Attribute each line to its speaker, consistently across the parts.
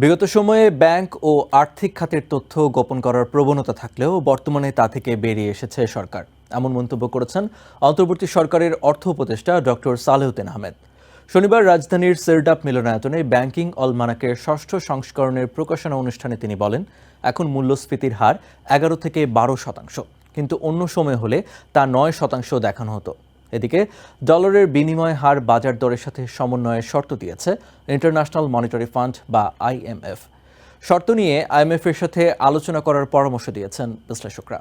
Speaker 1: বিগত সময়ে ব্যাংক ও আর্থিক খাতের তথ্য গোপন করার প্রবণতা থাকলেও বর্তমানে তা থেকে বেরিয়ে এসেছে সরকার। এমন মন্তব্য করেছেন অন্তর্বর্তী সরকারের অর্থ উপদেষ্টা ডক্টর সালেউদ্দিন আহমেদ। শনিবার রাজধানীর সেরডাপ মিলনায়তনে ব্যাংকিং অলমানাকের ষষ্ঠ সংস্করণের প্রকাশনা অনুষ্ঠানে তিনি বলেন, এখন মূল্যস্ফীতির হার এগারো থেকে বারো শতাংশ। কিন্তু অন্য সময় হলে তা নয় শতাংশ দেখানো হতো। এদিকে ডলারের বিনিময় হার বাজার দরের সাথে সমন্বয়ের শর্ত দিয়েছে ইন্টারন্যাশনাল মনিটারি ফান্ড বা আইএমএফ শর্ত নিয়ে আইএমএফ এর সাথে আলোচনা করার পরামর্শ দিয়েছেন বিশ্লেষকরা।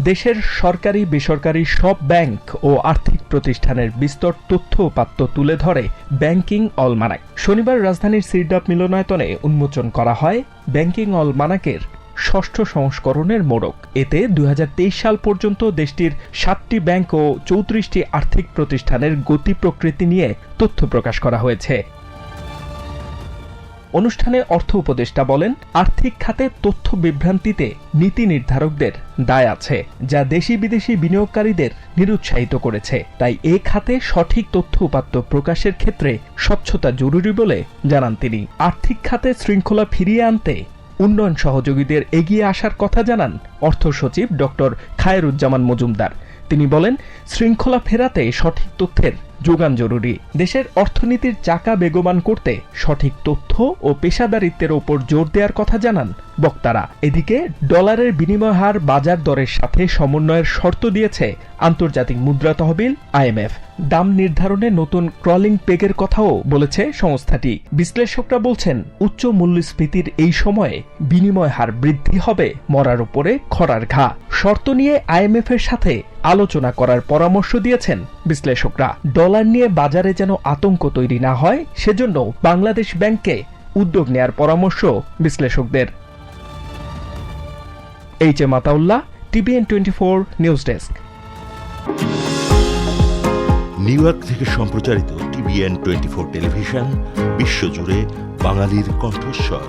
Speaker 2: দেশের সরকারি, বেসরকারি সব ব্যাংক ও আর্থিক প্রতিষ্ঠানের বিস্তর তথ্য উপাত্ত তুলে ধরে ব্যাংকিং অলমানাক শনিবার রাজধানীর সিরডাপ মিলনায়তনে উন্মোচন করা হয় ব্যাংকিং অলমানাকের ষষ্ঠ সংস্করণের মোড়ক। এতে দুই হাজার তেইশ সাল পর্যন্ত দেশটির সাতটি ব্যাংক ও চৌত্রিশটি আর্থিক প্রতিষ্ঠানের গতি প্রকৃতি নিয়ে তথ্য প্রকাশ করা হয়েছে। অনুষ্ঠানে অর্থ উপদেষ্টা বলেন, আর্থিক খাতে তথ্য বিভ্রান্তিতে নীতি নির্ধারকদের দায় আছে, যা দেশি বিদেশি বিনিয়োগকারীদের নিরুৎসাহিত করেছে। তাই এ খাতে সঠিক তথ্য উপাত্ত প্রকাশের ক্ষেত্রে স্বচ্ছতা জরুরি বলে জানান তিনি। আর্থিক খাতে শৃঙ্খলা ফিরিয়ে আনতে উন্নয়ন সহযোগীদের এগিয়ে আসার কথা জানান অর্থ সচিব ডক্টর খায়রুজ্জামান মজুমদার। তিনি বলেন, শৃঙ্খলা ফেরাতে সঠিক তথ্যের যোগান জরুরি। দেশের অর্থনীতির চাকা বেগবান করতে সঠিক তথ্য ও পেশাদারিত্বের ওপর জোর দেওয়ার কথা জানান বক্তারা। এদিকে, ডলারের বিনিময় হার বাজার দরের সাথে সমন্বয়ের শর্ত দিয়েছে আন্তর্জাতিক মুদ্রা তহবিল আইএমএফ দাম নির্ধারণে নতুন ক্রলিং পেগের কথাও বলেছে সংস্থাটি। বিশ্লেষকরা বলছেন, উচ্চ মূল্যস্ফীতির এই সময়ে বিনিময় হার বৃদ্ধি হবে মরার উপরে খরার ঘা। শর্ত নিয়ে আইএমএফ এর সাথে আলোচনা করার পরামর্শ দিয়েছেন বিশ্লেষকরা। ডলার নিয়ে বাজারে যেন আতঙ্ক তৈরি না হয়, সেজন্য বাংলাদেশ ব্যাংককে উদ্যোগ নেয়ার পরামর্শ বিশ্লেষকদের। H A Mataullah, TVN twenty four news desk.
Speaker 3: New York থেকে সম্প্রচারিত টিভিএন টোয়েন্টি ফোর টেলিভিশন, বিশ্বজুড়ে বাঙালির কণ্ঠস্বর।